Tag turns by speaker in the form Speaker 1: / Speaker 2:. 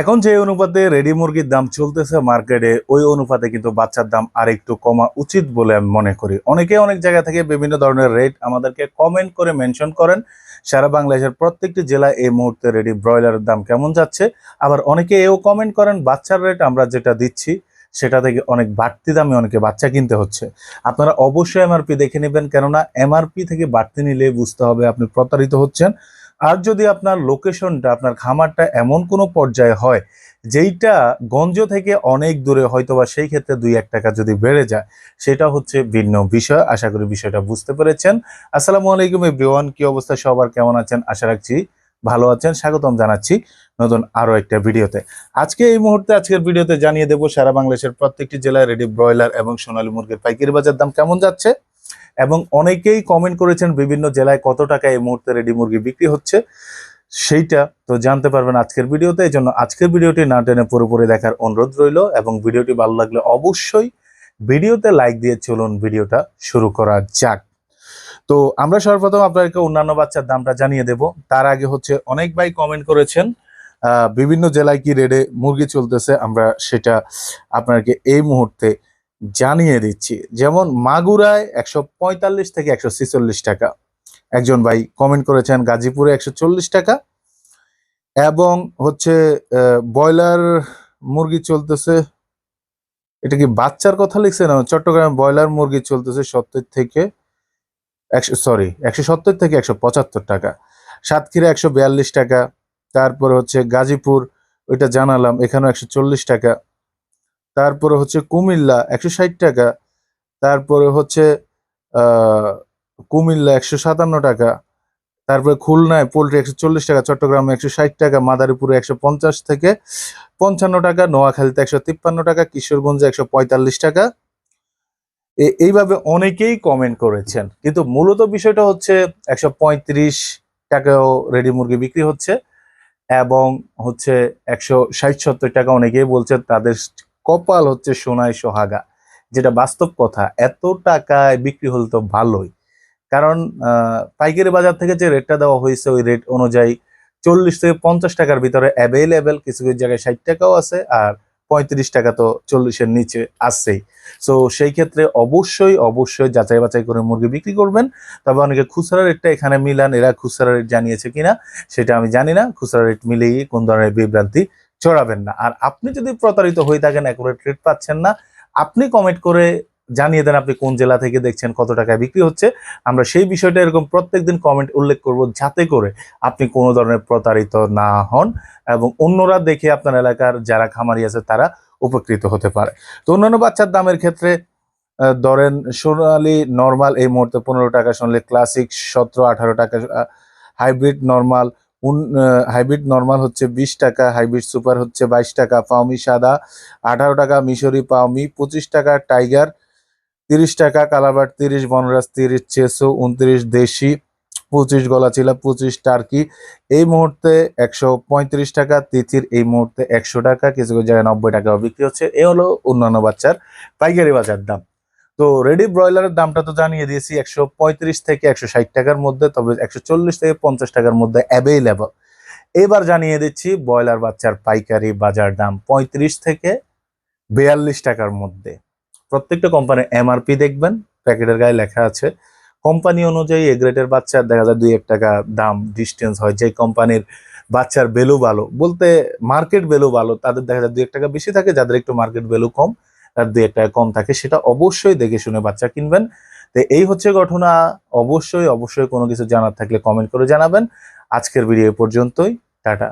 Speaker 1: এখন যে অনুপাতে রেডি মুরগির দাম চলতেছে মার্কেটে, ওই অনুপাতে কিন্তু বাচ্চার দাম আর একটু কমা উচিত বলে আমি মনে করি। অনেকে অনেক জায়গা থেকে বিভিন্ন ধরনের রেট আমাদেরকে কমেন্ট করে মেনশন করেন। সারা বাংলাদেশের প্রত্যেকটি জেলায় এই মুহূর্তে রেডি ব্রয়লারের দাম কেমন যাচ্ছে। আবার অনেকে এও কমেন্ট করেন, বাচ্চার রেট আমরা যেটা দিচ্ছি, সেটা থেকে অনেক বাড়তি দামে অনেকে বাচ্চা কিনতে হচ্ছে। আপনারা অবশ্যই এমআরপি দেখে নেবেন, কেননা এমআরপি থেকে বাড়তি নিলে বুঝতে হবে আপনি প্রতারিত হচ্ছেন। আর যদি আপনার লোকেশনটা আপনার খামারটা এমন কোনো পর্যায়ে হয়, যেইটা গঞ্জ থেকে অনেক দূরে হয়তোবা সেই ক্ষেত্রে দুই এক টাকা যদি বেড়ে যায়, সেটা হচ্ছে ভিন্ন বিষয়। আশা করি বিষয়টা বুঝতে পেরেছেন। আসসালামু আলাইকুম এভরিওয়ান, কি অবস্থা? সবার কেমন আছেন? আশা রাখছি ভালো আছেন। স্বাগতম জানাচ্ছি নতুন আরও একটা ভিডিওতে। আজকে এই মুহূর্তে আজকের ভিডিওতে জানিয়ে দেবো, সারা বাংলাদেশের প্রত্যেকটি জেলায় রেডি ব্রয়লার এবং সোনালী মুরগির পাইকারি বাজার দাম কেমন যাচ্ছে? এবং অনেকেই কমেন্ট করেছেন বিভিন্ন জেলায় কত টাকা এই মুহূর্তে রেডি মুরগি বিক্রি হচ্ছে। সেইটা তো জানতে পারবেন আজকের ভিডিওতে, এই জন্য আজকের ভিডিওটি না টেনে পুরোপুরি দেখার অনুরোধ রইল এবং ভিডিওটি ভালো লাগলে অবশ্যই ভিডিওতে লাইক দিয়ে চলুন ভিডিওটা শুরু করা যাক। তো আমরা সর্বপ্রথম আপনাদেরকে অন্যান্য বাচ্চার দামটা জানিয়ে দেব। তার আগে হচ্ছে অনেক ভাই কমেন্ট করেছেন বিভিন্ন জেলায় কি রেডে মুরগি চলতেছে, আমরা সেটা আপনাকে এই মুহূর্তে জানিয়ে দিচ্ছি। যেমন মাগুরায় একশো পঁয়তাল্লিশ থেকে একশো ছেচল্লিশ টাকা। একজন ভাই কমেন্ট করেছেন, গাজীপুরে একশো চল্লিশ টাকা। এবং হচ্ছে ব্রয়লার মুরগি চলতেছে, এটা কি বাচ্চার কথা লিখছে না? চট্টগ্রামে ব্রয়লার মুরগি চলতেছে সত্তর থেকে একশো সরি একশো সত্তর থেকে একশো পঁচাত্তর টাকা। সাতক্ষীরা একশো বিয়াল্লিশ টাকা। তারপর হচ্ছে গাজীপুর, ওইটা জানালাম, এখানেও একশো চল্লিশ টাকা। তারপরে হচ্ছে কুমিল্লা একশো ষাট টাকা, তারপরে হচ্ছে কুমিল্লা একশো সাতান্ন টাকা, তারপরে খুলনায় পোলট্রি একশো চল্লিশ টাকা, চট্টগ্রামে একশো ষাট টাকা, মাদারীপুরে একশো পঞ্চাশ থেকে পঞ্চান্ন টাকা, নোয়াখালীতে একশো তিপ্পান্ন টাকা, কিশোরগঞ্জে একশো পঁয়তাল্লিশ টাকা। এইভাবে অনেকেই কমেন্ট করেছেন। কিন্তু মূলত বিষয়টা হচ্ছে একশো পঁয়ত্রিশ টাকাও রেডি মুরগি বিক্রি হচ্ছে এবং হচ্ছে একশো ষাট সত্তর টাকা অনেকেই বলছে তাদের কপাল হচ্ছে সোনায় সোহাগা, যেটা বাস্তব কথা। এত টাকায় বিক্রি হলে তো ভালোই। কারণ পাইকারি বাজার থেকে যে রেটটা দেওয়া হয়েছে, ওই রেট অনুযায়ী চল্লিশ থেকে পঞ্চাশ টাকার ভিতরে অ্যাভেলেবেল কিছু কিছু জায়গায় ষাট টাকাও আছে আর পঁয়ত্রিশ টাকা তো চল্লিশের নিচে আসছেই সো সেই ক্ষেত্রে অবশ্যই অবশ্যই যাচাই বাছাই করে মুরগি বিক্রি করবেন। তবে অনেকে খুচরা রেটটা এখানে মিলান, এরা খুচরা রেট জানিয়েছে কিনা, সেটা আমি জানি না। খুচরা রেট মিলিয়ে কোন ধরনের বিভ্রান্তি চড়াবেন না। আর আপনি যদি প্রতারিত হয়ে থাকেন অ্যাকুরেট রেট পাচ্ছেন না, আপনি কমেন্ট করে জানিয়ে দেন আপনি কোন জেলা থেকে দেখছেন, কত টাকায় বিক্রি হচ্ছে। আমরা সেই বিষয়টা এরকম প্রত্যেকদিন কমেন্ট উল্লেখ করব যাতে করে আপনি কোনো ধরনের প্রতারিত না হন এবং অন্যরা দেখে আপনার এলাকার যারা খামারি আছে, তারা উপকৃত হতে পারে। তো অন্যান্য বাচ্চার দামের ক্ষেত্রে ধরেন সোনালি নর্মাল এই মুহূর্তে পনেরো টাকা শুনলে ক্লাসিক সতেরো, আঠারো টাকা হাইব্রিড নর্মাল হাইব্রিড নর্মাল হচ্ছে বিশ টাকা, হাইব্রিড সুপার হচ্ছে বাইশ টাকা, পাওমি সাদা আঠারো টাকা, মিশরি পাওমি পঁচিশ টাকা, টাইগার তিরিশ টাকা কালাবার তিরিশ, বনরাজ তিরিশ, চেসো উনত্রিশ, দেশি পঁচিশ গলা গলাচিলা পঁচিশ, টার্কি। এই মুহূর্তে একশো পঁয়ত্রিশ টাকা, তিথির এই মুহূর্তে একশো টাকা কিছু কিছু জায়গায় নব্বই টাকা বিক্রি হচ্ছে। এ হলো অন্যান্য বাচ্চার পাইকারি বাজার দাম। তো রেডি ব্রয়লারের দামটা তো জানিয়ে দিয়েছি একশো পঁয়ত্রিশ থেকে একশো ষাট টাকার মধ্যে, তবে একশো চল্লিশ থেকে পঞ্চাশ টাকার মধ্যে অ্যাভেলেবল এবার জানিয়ে দিচ্ছি ব্রয়লার বাচ্চার পাইকারি বাজার দাম পঁয়ত্রিশ থেকে বিয়াল্লিশ টাকার মধ্যে। প্রত্যেকটা কোম্পানির এমআরপি দেখবেন, প্যাকেটের গায়ে লেখা আছে। কোম্পানি অনুযায়ী এ গ্রেডের বাচ্চার দেখা যায় দুই এক টাকা দাম ডিস্টেন্স হয়। যে কোম্পানির বাচ্চার ভ্যালু ভালো, বলতে মার্কেট ভ্যালু ভালো, তাদের দেখা যায় দুই এক টাকা বেশি থাকে, যাদের একটু মার্কেট ভ্যালু কম তার দু এক টাকা কম থাকে, সেটা অবশ্যই দেখে শুনে বাচ্চা কিনবেন। তো এই হচ্ছে ঘটনা, অবশ্যই অবশ্যই কোনো কিছু জানার থাকলে কমেন্ট করে জানাবেন। আজকের ভিডিও পর্যন্তই, টাটা।